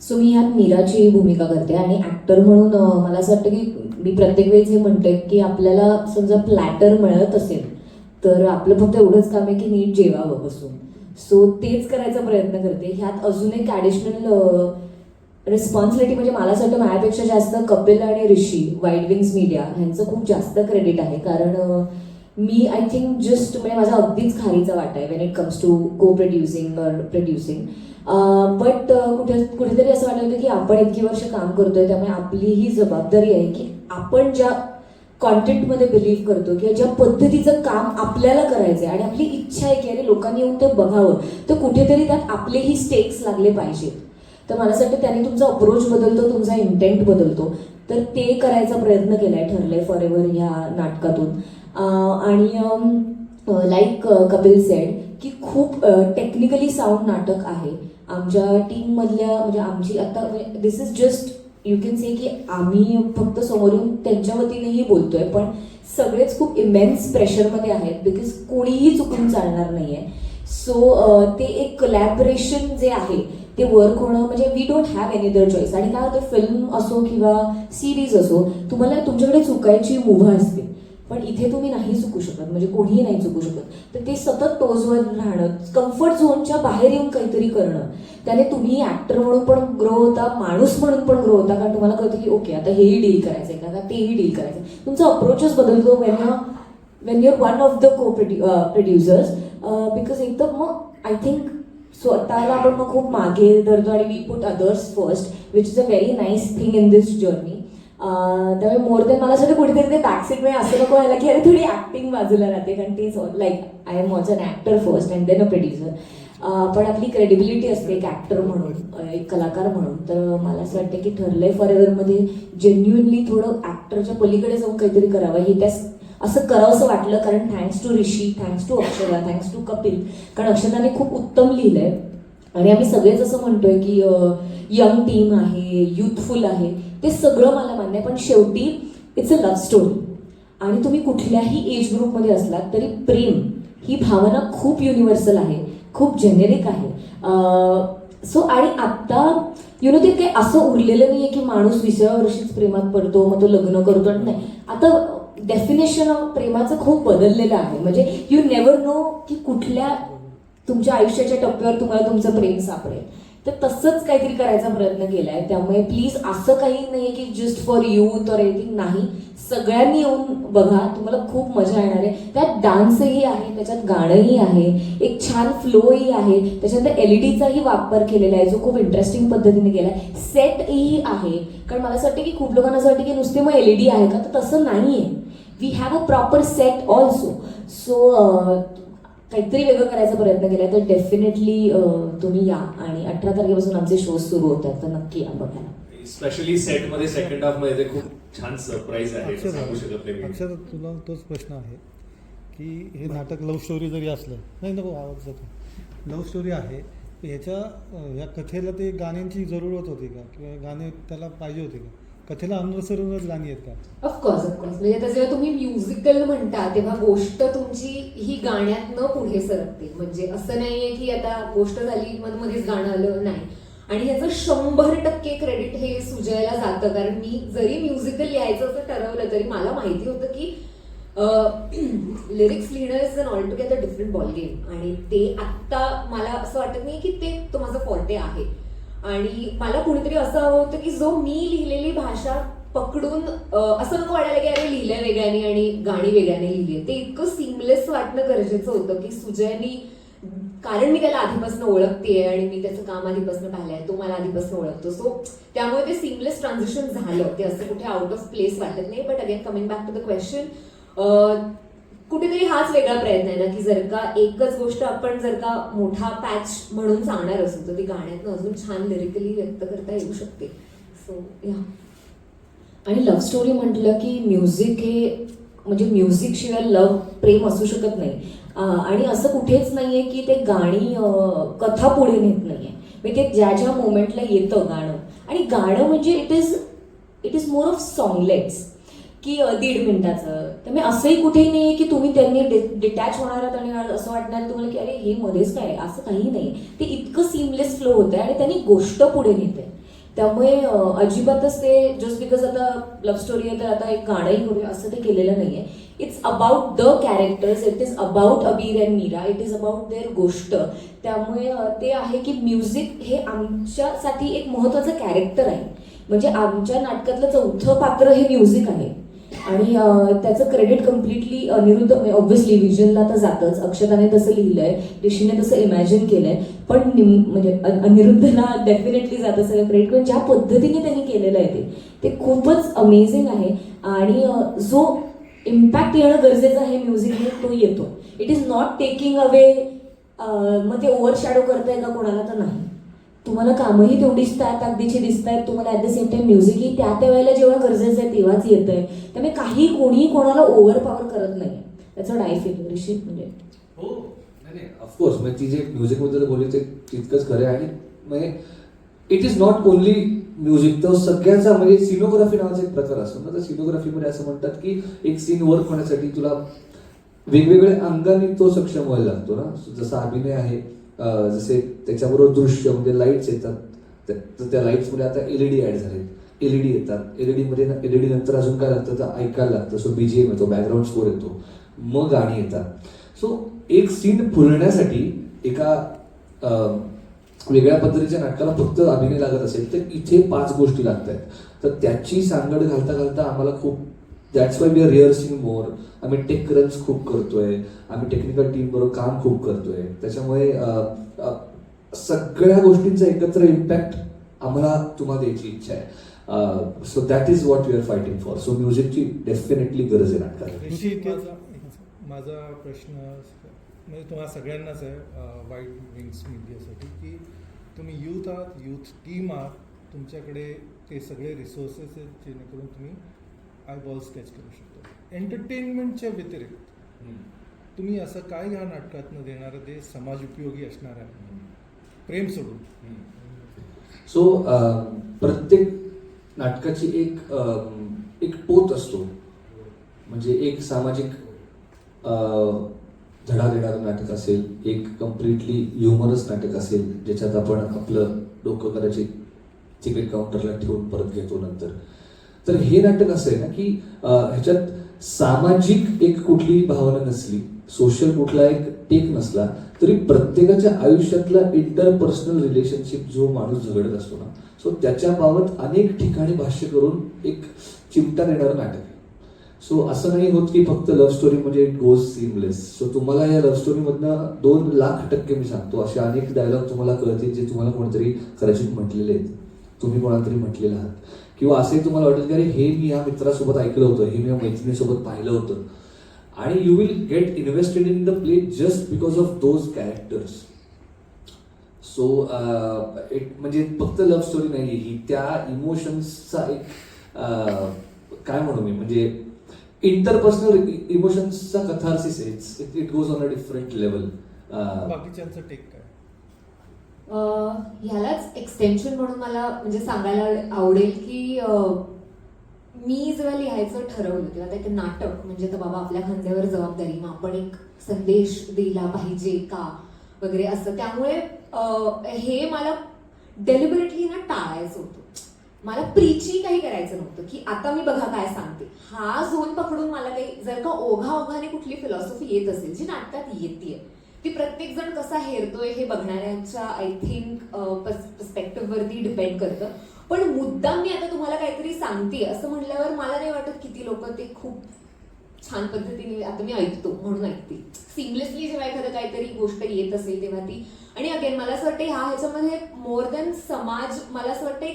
So मी ह्यात मीराची भूमिका करते आणि ॲक्टर म्हणून मला असं वाटतं की मी प्रत्येक वेळेस हे म्हणते की आपल्याला समजा प्लॅटर मिळत असेल तर आपलं फक्त एवढंच काम आहे की नीट जेवावं बसून. सो तेच करायचा प्रयत्न करते. ह्यात अजून एक ॲडिशनल रिस्पॉन्सिबिलिटी म्हणजे मला असं वाटतं माझ्यापेक्षा जास्त कपिल आणि ऋषी वाईट विंग्स मीडिया ह्यांचं खूप जास्त क्रेडिट आहे. कारण मी आय थिंक जस्ट म्हणजे माझा अगदीच खारीचा वाटा आहे when it comes to co producing or producing but कुठे कुठेतरी असं वाटलं होतं की आपण इतकी वर्ष काम करतोय त्यामुळे आपली ही जबाबदारी आहे की आपण ज्या कॉन्टेंटमध्ये बिलीव्ह करतो किंवा ज्या पद्धतीचं काम आपल्याला करायचं आहे आणि आपली इच्छा आहे की अरे लोकांनी येऊन ते बघावं तर कुठेतरी त्यात आपलेही स्टेक्स लागले पाहिजेत. तर मला असं वाटतं त्याने तुमचा अप्रोच बदलतो तुमचा इंटेंट बदलतो. तर ते करायचा प्रयत्न केलाय ठरलंय फॉर एव्हर ह्या नाटकातून आणि लाईक कपिल सेड की खूप टेक्निकली साऊंड नाटक आहे. आमच्या टीममधल्या म्हणजे आमची आता this is just you can say की आम्ही फक्त समोरून त्यांच्या वतीनेही बोलतोय पण सगळेच खूप इमेन्स प्रेशरमध्ये आहेत बिकॉज कोणीही चुकून चालणार नाही आहे सो ते एक कलॅबरेशन जे आहे ते वर्क होणं म्हणजे we don't have any other choice आणि काय होतं फिल्म असो किंवा सिरीज असो तुम्हाला तुमच्याकडे चुकायची मुभा असते. पण इथे तुम्ही नाही चुकू शकत म्हणजे कोणीही नाही चुकू शकत. तर ते सतत टोजवर राहणं कम्फर्ट झोनच्या बाहेर येऊन काहीतरी करणं त्याने तुम्ही ॲक्टर म्हणून पण ग्रो होता माणूस म्हणून पण ग्रो होता कारण तुम्हाला कळतं की ओके आता हेही डील करायचंय का तेही डील करायचंय. तुमचा अप्रोचच बदलतो when when your one of the co producers because एकदम मग आय थिंक स्वतःला आपण मग खूप मागे धरतो आणि we put others first which is a very nice thing in this journey त्यामुळे मोर देन मला असं कुठेतरी ते बॅकसीट मिळेल असं नको व्हायला की अरे थोडी ऍक्टिंग बाजूला राहते. कारण ती like I am also an actor first and then a producer पण आपली क्रेडिबिलिटी असते एक ऍक्टर म्हणून एक कलाकार म्हणून. तर मला असं वाटतं की ठरलंय फॉर एव्हरमध्ये जेन्युनली थोडं ऍक्टरच्या पलीकडे जाऊन काहीतरी करावं. हे त्या असं करावंसं वाटलं कारण thanks to Rishi thanks to Akshara thanks to Kapil कारण अक्षराने खूप उत्तम लिहिलंय आणि आम्ही सगळेच असं म्हणतोय की यंग टीम आहे युथफुल आहे. ते सगळं मला मान्य आहे पण शेवटी इट्स अ लव्ह स्टोरी आणि तुम्ही कुठल्याही एज ग्रुपमध्ये असलात तरी प्रेम ही भावना खूप युनिव्हर्सल आहे खूप जेनेरिक आहे. सो आणि आत्ता यु नो ते काही असं उरलेलं नाही आहे की माणूस विसव्या वर्षीच प्रेमात पडतो मग तो लग्न करतो आणि नाही. आता डेफिनेशन ऑफ प्रेमाचं खूप बदललेलं आहे. म्हणजे यू नेवर नो की कुठल्या तुमच्या आयुष्याच्या टप्प्यावर तुम्हाला तुमचं प्रेम सापडेल. तर तसंच काहीतरी करायचा प्रयत्न केलाय. त्यामुळे प्लीज असं काही नाहीये की just for you or anything नाही. सगळ्यांनी येऊन बघा तुम्हाला खूप मजा येणार आहे. त्यात डान्सही आहे त्याच्यात गाणंही आहे. एक छान फ्लोही आहे. त्याच्यानंतर डीचाही वापर केलेला आहे जो खूप इंटरेस्टिंग पद्धतीने केला आहे सेटही आहे. कारण मला असं वाटतं की खूप लोकांना असं वाटतं की नुसते मग एलईडी आहे का? तर तसं नाहीये. We have a proper set also so काहीतरी वेगळं करायचा प्रयत्न केला तर डेफिनेटली तुम्ही या. अठरा तारखेपासून आमचे शोज सुरू होतात तर नक्की या बघायला. स्पेशली सेटमध्ये सेकंड हाफमध्ये ते खूप छान सरप्राईज आहे अक्षर सांगू शकत नाही मी. अक्षर तुला तोच प्रश्न आहे की हे नाटक लव्ह स्टोरी जरी असलं नाही नको आवाज जातो लव्ह स्टोरी आहे ह्याच्या अं, ह्या कथेला ते गाण्यांची जरूरत होती का? किंवा गाणे त्याला पाहिजे होते का? कथेला अनुसरूनच गाणी आहेत का? ऑफकोर्स ऑफकोर्स म्हणजे आता जेव्हा तुम्ही म्युझिकल म्हणता तेव्हा गोष्ट तुमची ही गाण्यात न पुढे सरकते. म्हणजे असं नाहीये की आता गोष्ट झाली मग मध्येच गाणं आलं नाही. आणि ह्याचं शंभर टक्के क्रेडिट हे सुजयला जातं. कारण मी जरी म्युझिकल लिहायचं असं ठरवलं तरी मला माहिती होतं की लिरिक्स लिहिणं is an altogether different ball game आणि ते आत्ता मला असं वाटत नाही की ते तो माझं फॉर्टे आहे. आणि मला कुणीतरी असं हवं होतं की जो मी लिहिलेली भाषा पकडून असं नको वाटायला की अरे लिहिलंय वेगळ्याने आणि गाणी वेगळ्याने लिहिली ते इतकं सिमलेस वाटणं गरजेचं होतं की सुजयनी कारण मी त्याला आधीपासून ओळखते आणि मी त्याचं काम आधीपासून पाहिलंय तो मला आधीपासून ओळखतो. सो त्यामुळे ते सिमलेस ट्रान्झिशन झालं. ते असं कुठे आउट ऑफ प्लेस वाटत नाही. But again coming back to the question कुठेतरी हाच वेगळा प्रयत्न आहे ना की जर का एकच गोष्ट आपण जर का मोठा पॅच म्हणून सांगणार असू तर ती गाण्यातनं अजून छान लिरिकली व्यक्त करता येऊ शकते. सो या आणि लव्ह स्टोरी म्हटलं की म्युझिक हे म्हणजे म्युझिक शिवाय लव्ह प्रेम असू शकत नाही. आणि असं कुठेच नाहीये की ते गाणी कथा पुढे नेत नाहीये. म्हणजे ते ज्या ज्या मोमेंटला येतं गाणं. आणि गाणं म्हणजे it is it is more of songlets की दीड मिनिटाचं. तर मी असंही कुठेही नाही की तुम्ही त्यांनी डिटॅच होणार आहात आणि असं वाटणार तुम्हाला की अरे हे मध्येच काय असं काही नाही. ते इतकं सिमलेस फ्लो होतं आणि त्यांनी गोष्ट पुढे नेते त्यामुळे अजिबातच ते जस्ट बिकॉज आता लव्ह स्टोरी आहे तर आता एक गाणंही करूया असं ते केलेलं नाहीये. It's about the characters it is about Abir and Meera. It is about their गोष्ट. त्यामुळे ते आहे की म्युझिक हे आमच्यासाठी एक महत्त्वाचं कॅरेक्टर आहे. म्हणजे आमच्या नाटकातलं चौथं पात्र हे म्युझिक आहे. आणि त्याचं क्रेडिट कम्प्लिटली अनिरुद्ध ऑब्व्हियसली विजनला तर जातच. अक्षताने तसं लिहिलंय ऋषीने तसं इमॅजिन केलंय. पण निम म्हणजे अनिरुद्धला डेफिनेटली जातं सगळं क्रेडिट पण ज्या पद्धतीने त्यांनी केलेलं आहे ते ते खूपच अमेझिंग आहे. आणि जो इम्पॅक्ट येणं गरजेचं आहे म्युझिकने तो येतो. It is not taking away मग ते ओव्हर शॅडो करताय का कोणाला तर नाही. तुम्हाला कामही तेवढी त्या अगदीची दिसत आहेत तुम्हाला ॲट द सेम टाइम म्युझिकही त्या त्या वेळेला जेव्हा गरजेचं आहे तेव्हाच येत आहे त्यामुळे काही कोणीही कोणाला ओव्हर पॉवर करत नाही त्याचं डाय फील ऋषी म्हणजे. हो. नाही ऑफकोर्स म्हणजे ती जे म्युझिकबद्दल बोलली ते तितकंच खरं आहे. आणि म्हणजे it is not only music तर सगळ्यांचा म्हणजे सिनोग्राफी नावाचा एक प्रकार असतो ना. तर सिनोग्राफीमध्ये असं म्हणतात की एक सीन वर्क होण्यासाठी तुला वेगवेगळ्या अंगाने तो सक्षम व्हायला लागतो ना. जसा अभिनय आहे जसे त्याच्याबरोबर दृश्य म्हणजे लाईट्स येतात. त्या- तर त्या लाईट्समध्ये आता एल ई डी ॲड झालेत. डी येतात. एल ई डीमध्ये एल ई डी नंतर अजून काय लागतं? तर ऐकायला लागतं. सो बी जी एम येतो बॅकग्राऊंड स्कोर येतो. मग गाणी येतात. सो एक सीन फुलण्यासाठी एका वेगळ्या पद्धतीच्या नाटकाला फक्त अभिनय लागत असेल तर इथे पाच गोष्टी लागत आहेत तर त्याची सांगड घालता घालता आम्हाला खूप that's why we are rehearsing more आम्ही टेक रन्स खूप करतोय. आम्ही टेक्निकल टीम बरोबर काम खूप करतोय. त्याच्यामुळे सगळ्या गोष्टींचा एकत्र इम्पॅक्ट आम्हाला तुम्हाला द्यायची इच्छा आहे. So that is what we are fighting for so म्युझिकची definitely गरज आहे नाटकाला. माझा प्रश्न म्हणजे तुम्हाला सगळ्यांनाच आहे वाईट विंग्स मीडियासाठी की तुम्ही यूथ आहात यूथ टीम आहात तुमच्याकडे ते सगळे रिसोर्सेस आहेत जेणेकरून तुम्ही आय बॉल स्केच करू शकता. एंटरटेनमेंटच्या व्यतिरिक्त तुम्ही असं काय ह्या नाटकातनं देणार? ते समाज उपयोगी असणार आहे. प्रेम सोडून. सो प्रत्येक नाटकाची एक एक पोत असतो. म्हणजे एक सामाजिक धडा देणारं नाटक असेल एक कम्प्लिटली ह्युमरस नाटक असेल ज्याच्यात आपण आपलं डोकं कदाचित तिकीट काउंटरला ठेवून परत घेतो नंतर. तर हे नाटक असं आहे ना की ह्याच्यात सामाजिक एक कुठली भावना नसली सोशल कुठला एक टेक नसला तरी प्रत्येकाच्या आयुष्यातला इंटरपर्सनल रिलेशनशिप जो माणूस झगडत असतो ना सो त्याच्या बाबत अनेक ठिकाणी भाष्य करून एक चिमटा देणारं नाटक आहे. सो असं नाही होत की फक्त लव्ह स्टोरी म्हणजे इट गोज सिमलेस सो तुम्हाला या लव्ह स्टोरीमधनं दोन लाख टक्के मी सांगतो. असे अनेक डायलॉग तुम्हाला कळतील जे तुम्हाला कोणतरी कदाचित म्हटलेले आहेत. तुम्ही कोणाला तरी म्हटलेलं आहात. किंवा असे तुम्हाला वाटेल की अरे हे मी या मित्रासोबत ऐकलं होतं हे मी या मैत्रिणीसोबत पाहिलं होतं. आणि you will get invested in the play just because of those characters so एक म्हणजे फक्त लव्ह स्टोरी नाही ही त्या इमोशन्सचा एक uh, काय म्हणू मी म्हणजे इंटरपर्सनल इमोशन्सचा कथार्सिस आहे. It goes on a different level बाकीच्यांचं take काय ह्यालाच एक्सटेन्शन म्हणून मला म्हणजे सांगायला आवडेल की मी जेव्हा लिहायचं ठरवलं तेव्हा ते एक नाटक म्हणजे तर बाबा आपल्या खांद्यावर जबाबदारी मग आपण एक संदेश दिला पाहिजे का वगैरे असं. त्यामुळे हे मला डेलिबरेटली ना टाळायचं होतं. मला प्रीची काही करायचं नव्हतं की आता मी बघा काय सांगते. हा झोन पकडून मला काही जर का ओघा ओघाने कुठली फिलॉसॉफी येत असेल जी नाटकात येते ती प्रत्येक जण कसा हेरतोय हे बघणाऱ्यांच्या आय थिंक पर्स्पेक्टिव्हवरती डिपेंड करतं. पण मुद्दाम मी आता तुम्हाला काहीतरी सांगते असं म्हणल्यावर मला नाही वाटत किती लोक ते खूप छान पद्धतीने आता मी ऐकतो म्हणून ऐकते. सिमलेसली जेव्हा एखादं काहीतरी गोष्ट येत असेल तेव्हा ती. आणि अगेन मला असं वाटतं ह्या ह्याच्यामध्ये मोर दॅन समाज मला असं वाटतं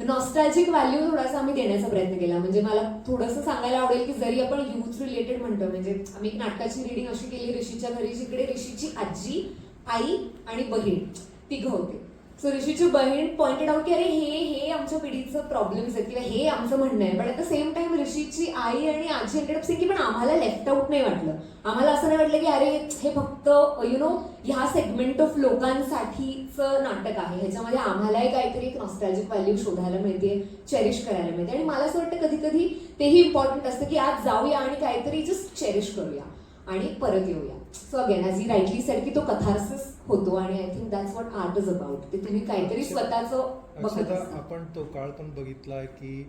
नॉस्टॅजिक व्हॅल्यू थोडासा आम्ही देण्याचा प्रयत्न केला. म्हणजे मला थोडंसं सांगायला आवडेल की जरी आपण युथ रिलेटेड म्हणतो म्हणजे आम्ही एक नाटकाची रिडिंग अशी केली ऋषीच्या घरी जिकडे ऋषीची आजी आई आणि बहीण तिघं होते. सो ऋषीची बहीण पॉइंटेड आउट की अरे हे हे आमच्या पिढीचं प्रॉब्लेम्स आहेत किंवा हे आमचं म्हणणं आहे. पण ॲट द सेम टाइम ऋषीची आई आणि आजी एंडेड अप की पण आम्हाला लेफ्ट आउट नाही वाटलं. आम्हाला असं नाही वाटलं की अरे हे फक्त यु नो ह्या सेगमेंट ऑफ लोकांसाठीचं नाटक आहे. ह्याच्यामध्ये आम्हालाही काहीतरी एक नॉस्टॅल्जिक व्हॅल्यू शोधायला मिळते चेरिश करायला मिळते. आणि मला असं वाटतं कधी कधी तेही इम्पॉर्टंट असतं की आज जाऊया आणि काहीतरी जस्ट चेरिश करूया आणि परत येऊया. So again as he rightly said की तो कथारसिस होतो आणि I think that's what art is about ते तुम्ही काहीतरी स्वतःचं बघत. आपण तो काळ पण बघितला की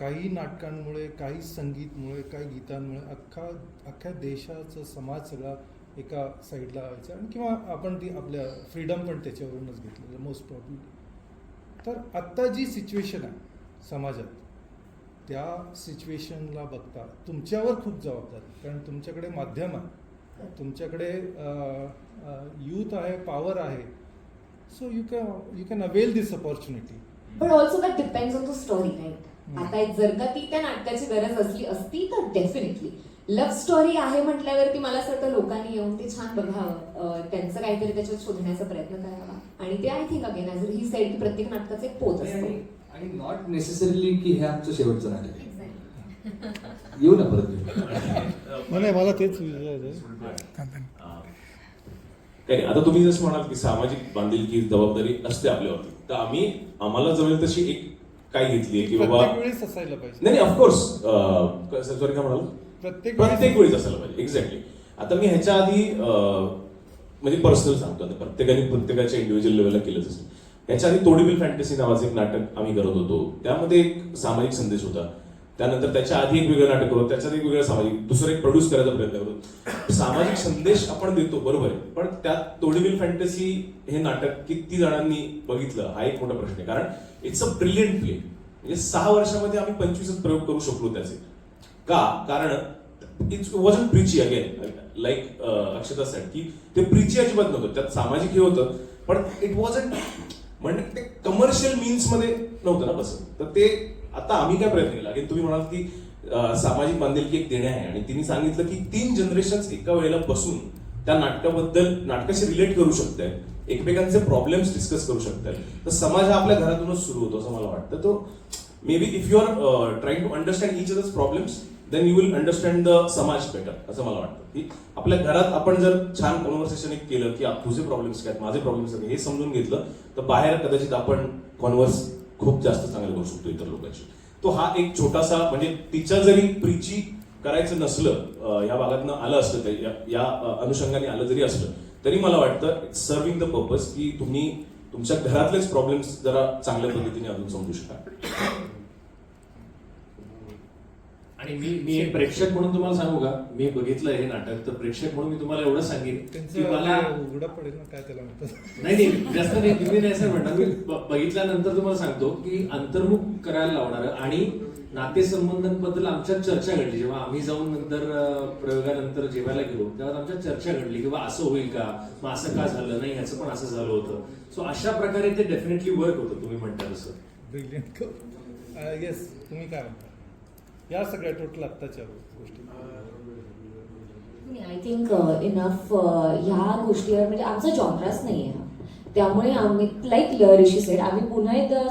काही नाटकांमुळे काही संगीतमुळे काही गीतांमुळे अख्खा अख्ख्या देशाचा समाज सगळा एका साईडला व्हायचा. आणि किंवा आपण ती आपल्या फ्रीडम पण त्याच्यावरूनच घेतलेलं मोस्ट प्रॉब्ली तर आत्ता जी सिच्युएशन आहे समाजात त्या सिच्युएशनला बघता तुमच्यावर खूप जबाबदारी कारण तुमच्याकडे माध्यम आहे. तुमच्याकडे यूथ आहे पॉवर आहे. So you can you can avail this opportunity पण also that depends on the story right. आता जर का ती त्या नाटकाची गरज असली असती तर डेफिनेटली लव्ह स्टोरी आहे म्हटल्यावरती मला असं वाटतं लोकांनी येऊन ते छान बघावं. त्यांचं काहीतरी त्याच्यात शोधण्याचा प्रयत्न करावा. आणि ते I think again as he said की प्रत्येक नाटकाचं एक पोत असतो. आणि नॉट नेसेसरीली की हे आमचं शेवटचं नाटक आहे. येऊ ना परत. नाही मला तेच. काही. आता तुम्ही जसं म्हणाल की सामाजिक बांधिलकी जबाबदारी असते आपल्यावरती तर आम्ही आम्हाला जमेल तशी एक काय घेतली की बाबा प्रत्येक वेळेस असायला पाहिजे. नाही नाही ऑफकोर्स सॉरी काय म्हणाल? प्रत्येक प्रत्येक वेळीच असायला पाहिजे एक्झॅक्टली आता मी ह्याच्या आधी म्हणजे पर्सनल सांगतो आता प्रत्येकाने प्रत्येकाच्या इंडिव्हिज्युअल लेवलला केलंच असेल ह्याच्या आधी तोडीबिल फॅन्टसी नावाचं एक नाटक आम्ही करत होतो. त्यामध्ये एक सामाजिक संदेश होता. त्यानंतर त्याच्या आधी एक वेगळं नाटक करतो त्याच्यात एक वेगळं सामाजिक दुसरं एक प्रोड्यूस करायचा प्रयत्न करतो सामाजिक संदेश आपण देतो बरोबर आहे. पण त्यात तोडीविल फॅन्टसी हे नाटक किती जणांनी बघितलं हा एक मोठा प्रश्न आहे. कारण इट्स अ ब्रिलियंट प्ले म्हणजे सहा वर्षामध्ये आम्ही पंचवीसच प्रयोग करू शकलो त्याचे. का? कारण it's wasn't preachy again like Akshata said की ते प्रिची अजिबात नव्हतं. त्यात सामाजिक हे होतं पण इट वॉज म्हणजे ते कमर्शियल मीन्समध्ये नव्हतं ना बस तर ते आता आम्ही काय प्रयत्न केला की तुम्ही म्हणाल की सामाजिक बांधिलकी एक देणे आहे. आणि तिने सांगितलं की तीन जनरेशन एका वेळेला बसून त्या नाटकाबद्दल नाटकाशी रिलेट करू शकतायत एकमेकांचे प्रॉब्लेम्स डिस्कस करू शकतायत तर समाज हा आपल्या घरातूनच सुरू होतो असं मला वाटतं. तो maybe if you are trying to understand each others problems then you will understand the समाज बेटर असं मला वाटतं. की आपल्या घरात आपण जर छान कॉन्व्हर्सेशन एक केलं की आप- तुझे प्रॉब्लेम्स काय आहेत, माझे प्रॉब्लेम्स काय आहेत, हे समजून घेतलं तर बाहेर कदाचित आपण कॉन्व्हर्स खूप जास्त चांगलं करू शकतो इतर लोकांशी. तो हा एक छोटासा म्हणजे तिच्या जरी प्रीची करायचं नसलं या भागातनं आलं असलं तरी या- अनुषंगाने आलं जरी असलं तरी मला वाटतं सर्विंग द पर्पज की तुम्ही तुमच्या घरातलेच प्रॉब्लेम्स जरा चांगल्या पद्धतीने अजून समजू शकाल. आणि मी मी एक प्रेक्षक म्हणून तुम्हाला सांगू का? मी बघितलं हे नाटक तर प्रेक्षक म्हणून मी तुम्हाला एवढं सांगेन की मला उघडा पडेल ना काय त्याला म्हणतात. नाही नाही जास्त नाही तुम्ही नाही असं म्हणणार. मी बघितल्यानंतर तुम्हाला सांगतो की अंतर्मुख करायला लावणार आणि नातेसंबंधांबद्दल आमच्यात चर्चा घडली. जेव्हा आम्ही जाऊन नंतर प्रयोगानंतर जेवायला गेलो तेव्हा आमच्यात चर्चा घडली की बा असं होईल का? मग असं का झालं नाही? ह्याचं पण असं झालं होतं. सो अशा प्रकारे ते डेफिनेटली वर्क होतं तुम्ही म्हणता तसं. ब्रिलियंट येस तुम्ही काय म्हणता? या सगळ्या टोटल आत्ताच्या गोष्टी. आय थिंक इनफ ह्या गोष्टीवर म्हणजे आमचा जॉनराच नाही आहे त्यामुळे आम्ही लाईक ऋषी सेड आम्ही पुन्हा एकदा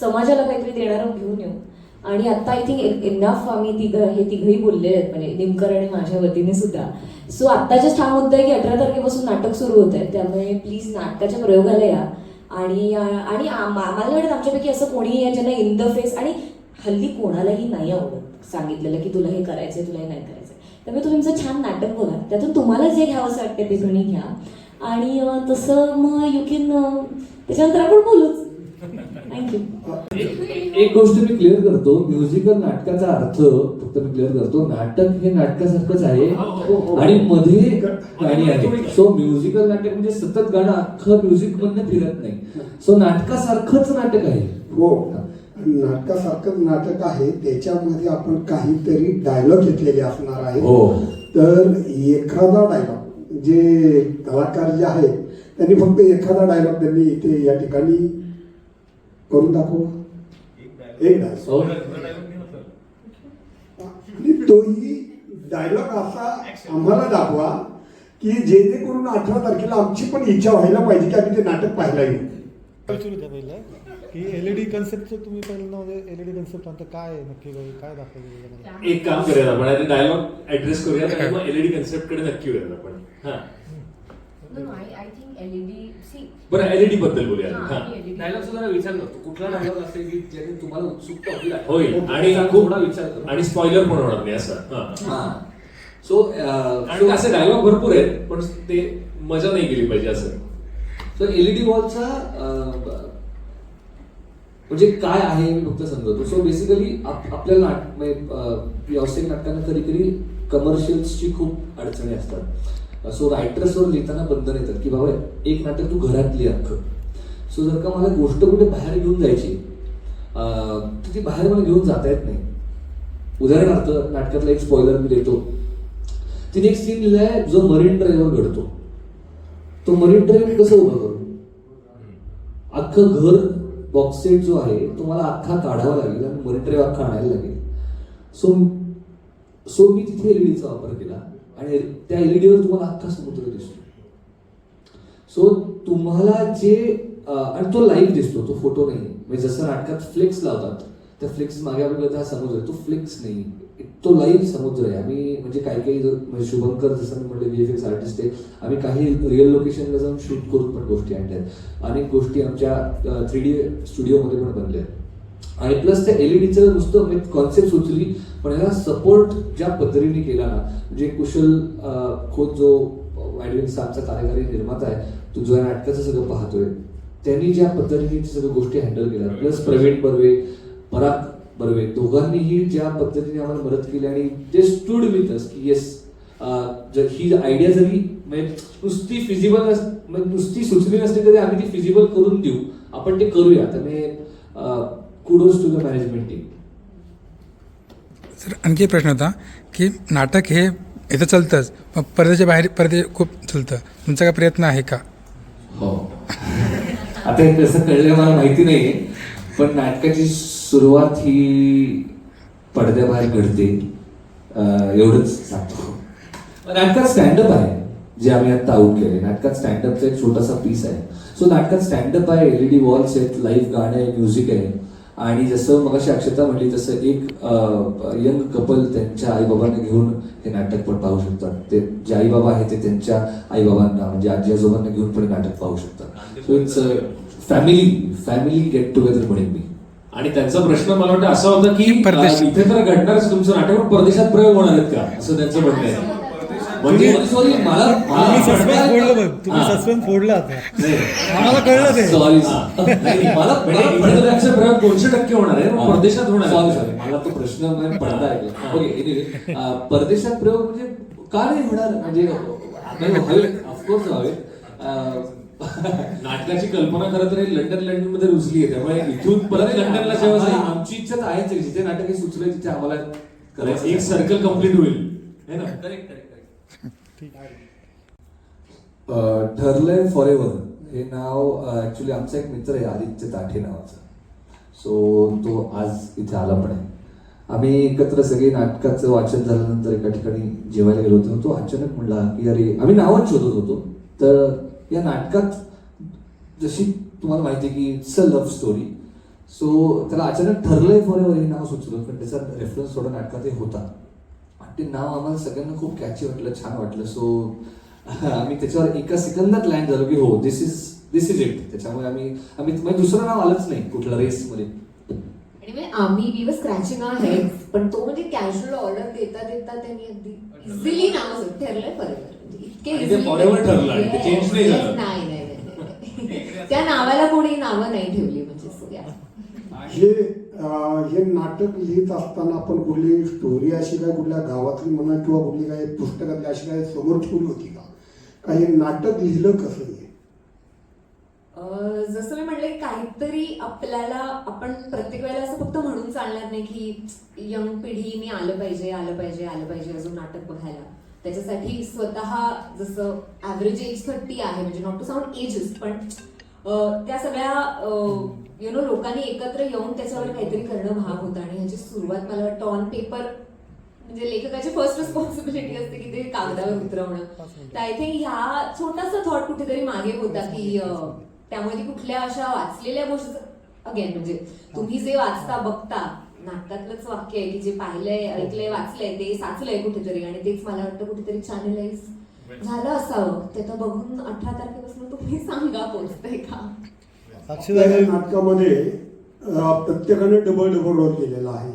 समाजाला काहीतरी देणारं घेऊन येऊ. आणि आता आय थिंक इनफ आम्ही तिघं हे तिघही बोलले आहेत म्हणजे दिमकर आणि माझ्या वतीने सुद्धा. सो आत्ताचाच हा मुद्दा आहे की अठरा तारखेपासून नाटक सुरू होत आहे त्यामुळे प्लीज नाटकाच्या प्रयोगाला या. आणि आणि मला वाटत आमच्यापैकी असं कोणीही आहे ज्यांना इन द फेस आणि हल्ली कोणालाही नाही आवडत सांगितलेलं की तुला हे करायचंय तुला हे नाही करायचंय. त्यामुळे तुम्ही तुमचं छान नाटक बघा. त्यातून तुम्हाला जे घ्यावं असं वाटतं ते तुम्ही घ्या. आणि तसं मग यू कॅन त्याच्यानंतर आपण बोलूच. थँक्यू एक गोष्ट मी क्लिअर करतो. म्युझिकल नाटकाचा अर्थ फक्त मी क्लिअर करतो. नाटक हे नाटकासारखंच आहे. आणि मध्ये गाणी आहेत. सो म्युझिकल नाटक म्हणजे सतत गाणं अख्खं म्युझिक मधनं फिरत नाही. सो नाटकासारखंच नाटक आहे. हो. नाटकासारखं नाटक आहे त्याच्यामध्ये आपण काहीतरी डायलॉग घेतलेले असणार आहे हो. तर एखादा डायलॉग जे कलाकार जे आहेत त्यांनी फक्त एखादा डायलॉग त्यांनी इथे या ठिकाणी करून दाखवा एक डायलॉग हो. आणि तोही डायलॉग असा आम्हाला दाखवा की जेणेकरून अठरा तारखेला आमची पण इच्छा व्हायला पाहिजे की आम्ही ते नाटक पाहायला येऊ विचारू द्या पहिलं. की एलईडी कन्सेप्टचं तुम्ही पहिल्यांदा म्हणजे एलईडी कन्सेप्ट म्हणता काय आहे नक्की काय काय दाखवलं एक काम करूया आपण आता डायलॉग ऍड्रेस करूया आणि मग एलईडी कन्सेप्टकडे नक्की वळूयात आपण. हा. आय थिंक एलईडी सी बरं एलईडी बद्दल बोलूया हा. डायलॉग सुद्धा कुठला डायलॉग असेल की ज्याने तुम्हाला उत्सुकता होईल होईल आणि खूप विचार आणि स्पॉइलर पण होणार नाही असं. हा. सो आणि असे डायलॉग भरपूर आहेत पण ते मजा नाही गेली पाहिजे असं. तर एलईडी वॉलचा म्हणजे काय आहे मी फक्त समजवतो. सो बेसिकली आपल्याला म्हणजे, व्यावसायिक नाटकांना कधी कधी कमर्शियल्सची खूप अडचणी असतात. सो रायटर्सवर लिहिताना बंधन येतात की बाबा एक नाटक तू घरात लिह अख्खं. सो जर का मला गोष्ट कुठे बाहेर घेऊन जायची तर ती बाहेर मला घेऊन जाता येत नाही. उदाहरणार्थ नाटकातला एक स्पॉयलर मी देतो. तिने एक सीन लिहिलाय जो मरीन ड्राईव्हवर घडतो. तो मरीन ड्राईव्ह कसं उभा करतो अख्खं घर बॉक्सेट जो आहे तो मला अख्खा काढावा लागेल आणि मरीन अख्खा आणायला लागेल. सो सो मी तिथे एलईडीचा वापर केला आणि त्या एलईडीवर तुम्हाला अख्खा समुद्र दिसतो. सो तुम्हाला जे आणि तो लाईव्ह दिसतो तो फोटो नाही. म्हणजे जसं नाटकात फ्लेक्स लावतात त्या फ्लेक्स मागे आपल्याला बघत हा समुद्र तो फ्लेक्स नाही. तो लाईव्ह समुद्र आहे. आम्ही म्हणजे काही काही जर- म्हणजे शुभंकर जसं मी म्हणले एक्स आर्टिस्ट आहे. आम्ही काही रिअल लोकेशनला जाऊन शूट करून पण गोष्टी आणल्यात अनेक गोष्टी आमच्या थ्री डी स्टुडिओमध्ये पण बनल्या आहेत. आणि प्लस त्या एल ई डीचं नुसतं म्हणजे कॉन्सेप्ट सुचली पण याला सपोर्ट ज्या पद्धतीने केला ना म्हणजे कुशल अं, खोत जो ॲडव्हेन्सचा आमचा कार्यकारी निर्माता आहे तो जो या नाटकाचं सगळं पाहतोय त्यांनी ज्या पद्धतीने सगळ्या गोष्टी हँडल केल्या. प्लस प्रवीण बर्वे पराग बर्वे दोघांनीही ज्या पद्धतीने आम्हाला मदत केली आणि जे स्टूड विथ अस की येस जर ही आयडिया जरी म्हणजे नुसती फिजिबल म्हणजे नुसती सुचली नसली तरी आम्ही ती फिजिबल करून देऊ. आपण ते करूया. त्यामुळे kudos to the management team sir आणखी एक प्रश्न होता की नाटक हे इथं चालतंच मग परदेच्या बाहेर परदे खूप चालतं. तुमचा काय प्रयत्न आहे का? हो. आता कसं कळलं मला माहिती नाहीये पण नाटकाची सुरुवात ही पडद्याबाहेर घडते. एवढंच सांगतो. नाटकात स्टँडअप आहे जे आम्ही आता आऊट केले नाटकात स्टँडअपचा एक छोटासा पीस आहे. सो नाटकात स्टँडअप आहे डी वॉल्स आहेत लाईव्ह गाणं आहे म्युझिक आहे. आणि जसं मग अशी अक्षता म्हटली तसं एक यंग कपल त्यांच्या आईबाबांना घेऊन हे नाटक पण पाहू शकतात. ते जे आईबाबा आहेत ते त्यांच्या आईबाबांना म्हणजे आजी आजोबांना घेऊन पण नाटक पाहू शकतात. So it's family family get together म्हणेन मी. आणि त्यांचा प्रश्न मला वाटतं असा होता की इथे तर घडणारच तुमचं नाटक पण परदेशात प्रयोग होणार आहेत का? असं त्यांचं म्हणणं आहे. म्हणजे सॉरी मला सस्पेन्स फोडलं बघ. तुम्ही. सस्पेन्स फोडला आता. नाही. आम्हाला कळलं ते. सॉरी नाही, मला मला प्रयोग दोनशे टक्के होणार आहे. परदेशात होणार सॉरी आहे. सॉरी मला तो प्रश्न anyway, अं, परदेशात प्रयोग म्हणजे का नाही होणार? म्हणजे ऑफकोर्स हवे अं, नाटकाची कल्पना खरं तर लंडन लंडनमध्ये रुजली आहे. त्यामुळे इथून परत लंडनला जाईल, आमची इच्छा तर आहेच आहे. जिथे नाटक हे सुचलंय तिथे आम्हाला करायचं एक सर्कल कंप्लीट होईल. है ना? करेक्ट करेक्ट ठरलंय फॉर एव्हर हे नाव ऍक्च्युली आमचा एक मित्र आहे आदित्य ताठे नावाचा. सो तो आज इथे आला पण आहे. आम्ही एकत्र सगळे नाटकाचं वाचन झाल्यानंतर एका ठिकाणी जेवायला गेलो होतो. तो अचानक म्हणला की अरे आम्ही नावच शोधत होतो. तर या नाटकात जशी तुम्हाला माहिती आहे की it's a love story so त्याला अचानक ठरलंय फॉर एव्हर हे नाव सुचलं पण त्याचा रेफरन्स थोडा नाटकातही होता. आणि ते नाव आम्हाला सगळ्यांना खूप कॅची वाटलं छान वाटलं. सो आम्ही त्याच्यावर एका सेकंदात लँड झालो की हो this is this is it त्याच्यामुळे आम्ही आम्ही म्हणजे दुसरं नाव आलंच नाही कुठलं रेसमध्ये आणि मग आम्ही we were scratching our heads पण तो म्हणजे कॅज्युअल ऑर्डर देता देता त्यांनी अगदी इझिली नाव ठरलंय इतके आणि ते ठरलं आणि नाही झालं. नाही नाही त्या नावाला कोणी नावं नाही ठेवली म्हणजे yeah. हे हे नाटक लिहित असताना आपण कुठली स्टोरी अशी काय कुठल्या गावातली म्हणा किंवा कुठली काय पुस्तकातली अशी काय समोर ठेवली होती का? का हे नाटक लिहिलं कसं? जसं मी म्हटलं की काहीतरी आपल्याला आपण प्रत्येक वेळेला असं फक्त म्हणून चालणार नाही की यंग पिढीने आलं पाहिजे आलं पाहिजे आलं पाहिजे अजून नाटक बघायला. त्याच्यासाठी स्वतः जसं ॲव्हरेज एज थर्टी आहे म्हणजे नॉट टू साऊंड एजेस पण त्या सगळ्या यु नो लोकांनी एकत्र येऊन त्याच्यावर काहीतरी करणं भाग होतं. आणि ह्याची सुरुवात मला वाटतं ऑन पेपर म्हणजे लेखकाची फर्स्ट रिस्पॉन्सिबिलिटी असते की ते कागदावर उतरवणं. तर आय थिंक ह्या छोटासा थॉट कुठेतरी मागे होता की त्यामुळे ती कुठल्या अशा वाचलेल्या गोष्टी अगेन म्हणजे तुम्ही जे वाचता बघता नाटकातलंच वाक्य आहे की जे पाहिलंय ऐकलंय वाचलंय ते साचलंय कुठेतरी आणि तेच मला वाटतं कुठेतरी चॅनलाइज झालं असावं. ते तर बघून अठरा तारखेपासून तुम्ही सांगा पोचतंय का? नाटकामध्ये प्रत्येकाने डबल डबल रोल केलेला आहे.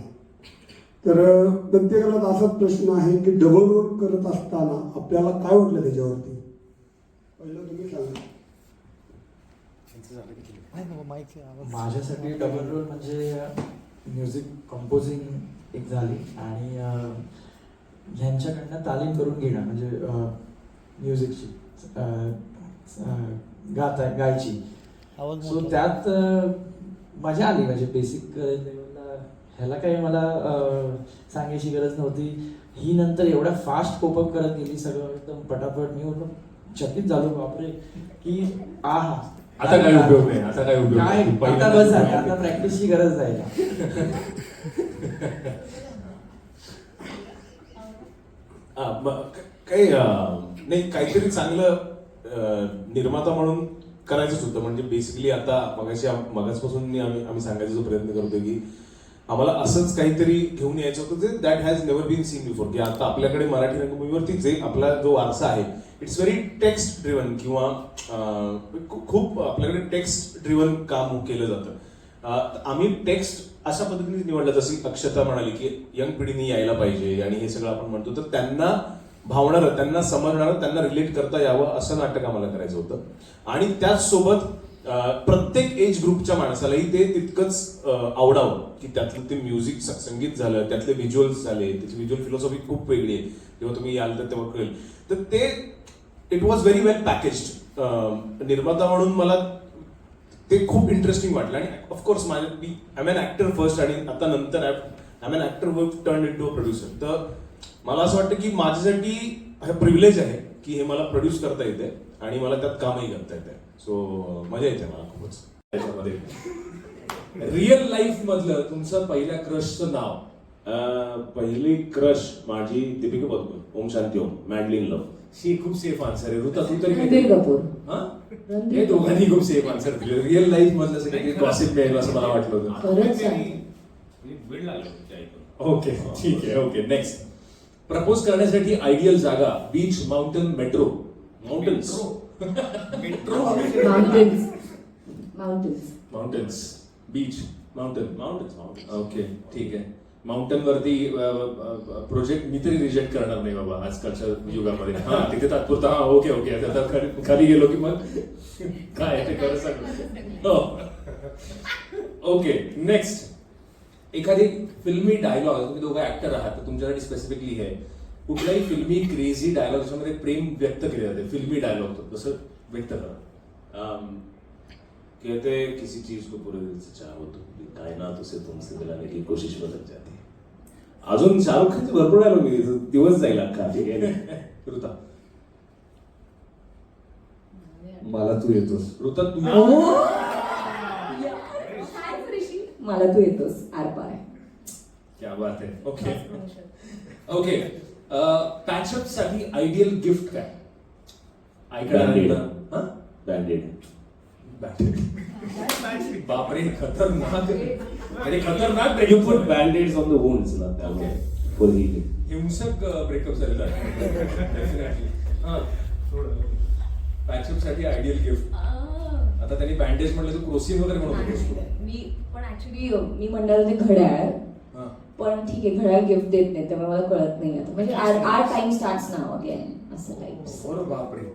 तर प्रत्येकाला असाच प्रश्न आहे की डबल रोल करत असताना आपल्याला काय वाटलं त्याच्यावरती? पहिलं तुम्ही सांगा आहे ना माईकचे आवाज माझ्यासाठी डबल रोल म्हणजे म्युझिक कंपोजिंग एक झाली. आणि ह्यांच्याकडनं तालीम करून घेणं म्हणजे म्युझिकची गाता गायची. सो. त्यात मजा आली. म्हणजे बेसिक लेवलला ह्याला काही मला सांगायची गरज नव्हती. ही नंतर एवढ्या फास्ट कोपअप करत गेली सगळं. एकदम पटापट. मी चकित झालो बापरे की आहा आता काय उपयोग नाही आता काय उपयोग काय? नाही. आता बस झालं आता प्रॅक्टिसची गरज हा, क- काही अं, नाही काहीतरी चांगलं अं, निर्माता म्हणून करायचंच होतं. म्हणजे बेसिकली आता मगाशी आम- मगाचपासून मी आम्ही आम्ही सांगायचा जो प्रयत्न करतोय की आम्हाला असंच काहीतरी घेऊन यायचं होतं जे that has never been seen before की आता आपल्याकडे मराठी रंगभूमीवरती जे आपला जो वारसा आहे इट्स व्हेरी टेक्स्ट ड्रिवन किंवा खूप आपल्याकडे टेक्स्ट ड्रिवन काम केलं जातं. आम्ही टेक्स्ट अशा पद्धतीने निवडलं. जशी अक्षता म्हणाली की यंग पिढीने यायला पाहिजे आणि हे सगळं आपण म्हणतो तर त्यांना भावणारं त्यांना समजणारं त्यांना रिलेट करता यावं असं नाटक आम्हाला करायचं होतं. आणि त्याचसोबत प्रत्येक एज ग्रुपच्या माणसालाही ते तितकंच आवडावं की त्यातलं ते म्युझिक संगीत झालं त्यातले व्हिज्युअल्स झाले त्याची व्हिज्युअल फिलॉसॉफी खूप वेगळी आहे. जेव्हा तुम्ही याल तर तेव्हा कळेल. तर ते it was very well packaged निर्माता म्हणून मला ते खूप इंटरेस्टिंग वाटलं. आणि ऑफकोर्स माझ्या मी एम एन ऍक्टर फर्स्ट आणि आता नंतर I am an actor work turn into a producer तर मला असं वाटतं की माझ्यासाठी हे प्रिव्हिलेज आहे की हे मला प्रोड्यूस करता येते आणि मला त्यात कामही करता येते सो मजा येते मला खूपच. त्याच्यामध्ये रिअल लाईफ मधलं तुमचं पहिल्या क्रशचं नाव. पहिली क्रश माझी दीपिका पदुकोण. ओम शांती ओम. मॅडलिन लव शी खूप सेफ आन्सर आहे. ऋता तू तरी कपूर. हा? हे दोघांनी खूप सेफ आन्सर दिले. रिअल लाईफ मधलं असं काहीतरी गॉसिप मिळेल असं मला वाटलं होतं. ओके ठीक आहे ओके नेक्स्ट प्रपोज करण्यासाठी आयडियल जागा beach mountain metro mountains mountains mountains mountains beach mountain mountains okay ठीक आहे माउंटन वरती प्रोजेक्ट मी तरी रिजेक्ट करणार नाही बाबा आजकालच्या युगामध्ये. हा तिथे तात्पुरता हा ओके ओके आता खाली- गेलो की मग काय आहे ते खरं सांग. ओके नेक्स्ट एखादी फिल्मी डायलॉग तुम्ही दोघं ऍक्टर आहात तुमच्यासाठी स्पेसिफिकली हे. कुठलाही फिल्मी क्रेझी डायलॉग त्याच्यामध्ये प्रेम व्यक्त केले जाते. फिल्मी डायलॉग तसं व्यक्त करा. कहते किसी चीज को पूरे दिल से चाहो तो कायनात उसे तुमसे दिलाने की कोशिश बदल जाती है। अजून शाहरुख खानचे भरपूर आलो मी दिवस जाईल अख्खा ठीक आहे? ऋता. मला तू येतोस. ऋता तुम्ही मला तू येतोस. आरपार क्या बात है ओके ओके पॅचअपसाठी आयडियल गिफ्ट काय. हा? बँडेड. बापरे खतरनाक. अरे खतरनाक यू पुट झाला. बँडेड्स ऑन द वुंड्स ना त्यामुळे फॉर हिलिंग हिंसक ब्रेकअप झालेला पॅचअपसाठी आयडियल गिफ्ट आता त्यांनी बँडेज म्हणलं तर क्रोसिन वगैरे म्हणून मी पण ऍक्च्युली मी म्हणणार होते घड्याळ पण ठीक आहे घड्याळ गिफ्ट देत नाही त्यामुळे मला कळत नाही आता. म्हणजे R R time starts now again असं टाइप्स बापरे.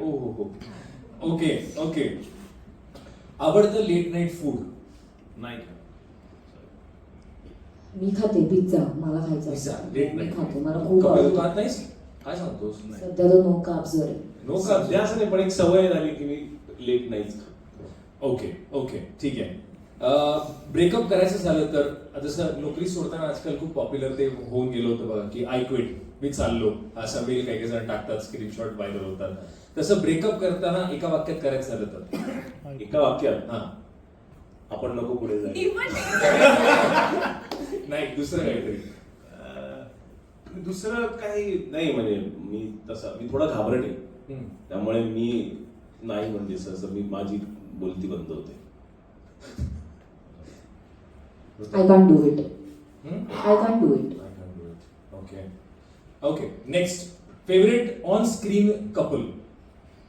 ओ हो हो ओके ओके आवडतं लेट नाईट फूड नाही. मी खाते पिझ्झा मला खायचा. लेट मी नाईट खाते मला खूप आवडतो. खात नाहीस काय सांगतोस? सध्या तो नो काप्स वर आहे. नो सध्या असं नाही पण एक सवय झाली की मी लेट नाहीच ओके ओके ठीक आहे. ब्रेकअप करायचं झालं तर जसं नोकरी सोडताना आजकाल खूप पॉप्युलर ते होऊन गेलं होतं बघा की आय क्विट मी चाललो असा मेल काही काही जण टाकतात स्क्रीनशॉट व्हायरल होतात. तसं ब्रेकअप करताना एका वाक्यात करायचं झालं तर. एका वाक्यात हा. आपण नको पुढे जायचं नाही. दुसरं काहीतरी. दुसरं काही नाही म्हणजे मी तसा मी थोडा घाबरट आहे. त्यामुळे मी नाही म्हणजे सहसा मी माझी बोलती बंद होते. I can do it hmm? I can do it I can do it. Okay. Okay. Next. Favourite on screen couple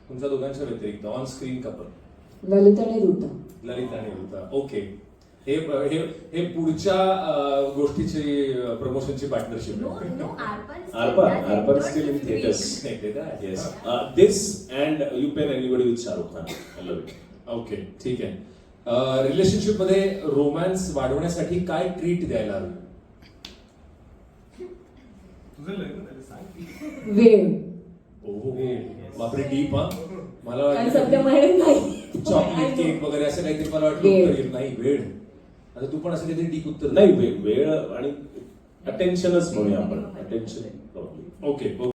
तुमच्या दोघांच्या व्यतिरिक्त ऑन स्क्रीन कपल ललित आणि ऋता ललित आणि ऋता ओके हे हे हे पुढच्या अं, गोष्टीची प्रमोशनची partnership No, no, Arpan still Arpan, does Arpan Indore still in this theaters. week. Yes. Uh, this and you pair anybody with Shah Rukh Khan. I love it. Okay ठीक आहे रिलेशनशिपमध्ये रोमॅन्स वाढवण्यासाठी काय ट्रीट द्यायला हवी? वेळ. बापरे deep हा. मला सध्या नाही. चॉकलेट केक वगैरे असं काहीतरी मला वाटलं वेळ. उत्तर येईल. नाही वेळ. आता तू पण असं काहीतरी डीप उत्तर नाही वेळ आणि अटेन्शनच म्हणूया आपण. Attention okay